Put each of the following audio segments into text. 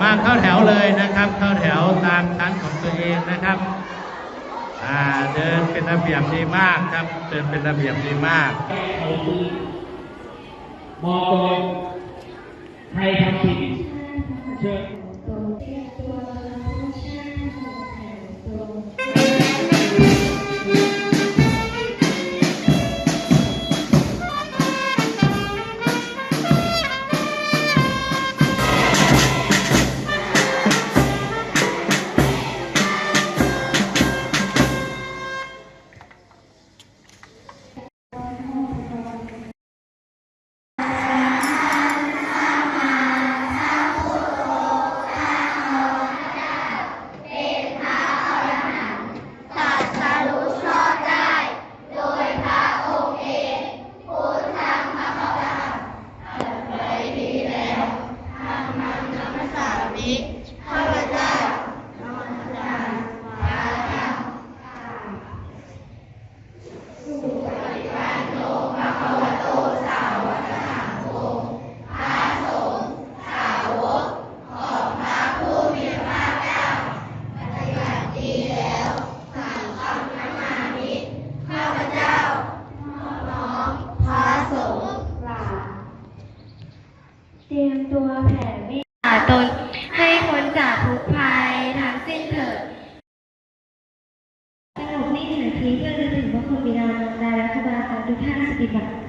มาเข้าแถวเลยนะครับ เข้าแถวตามชั้นของตัวเองนะครับเดินเป็นระเบียบดีมากครับ เดินเป็นระเบียบดีมากมอง ตัวแผ่เมตตาตนให้พ้นจากทุกภัยทั้งสิ้นเถิดสงบนิ่งหนึ่งนาทีเพื่อจะถึงพระคุณบิดามารดาและครูบาอาจารย์ทุกท่านปฏิบัติ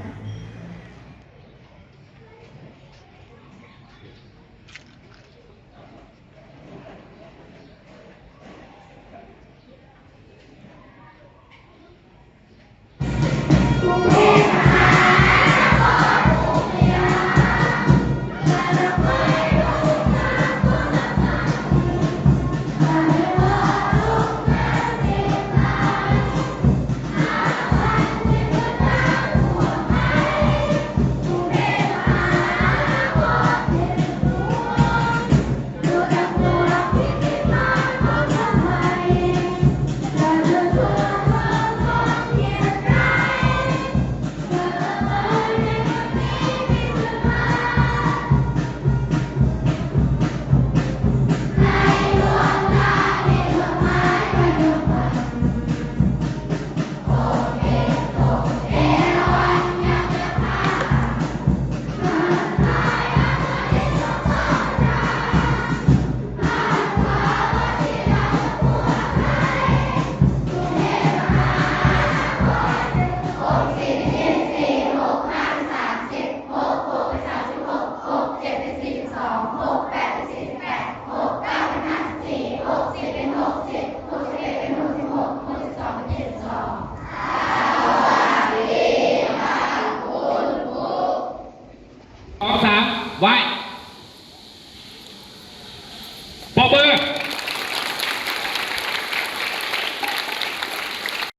ไหว้ปอบมือ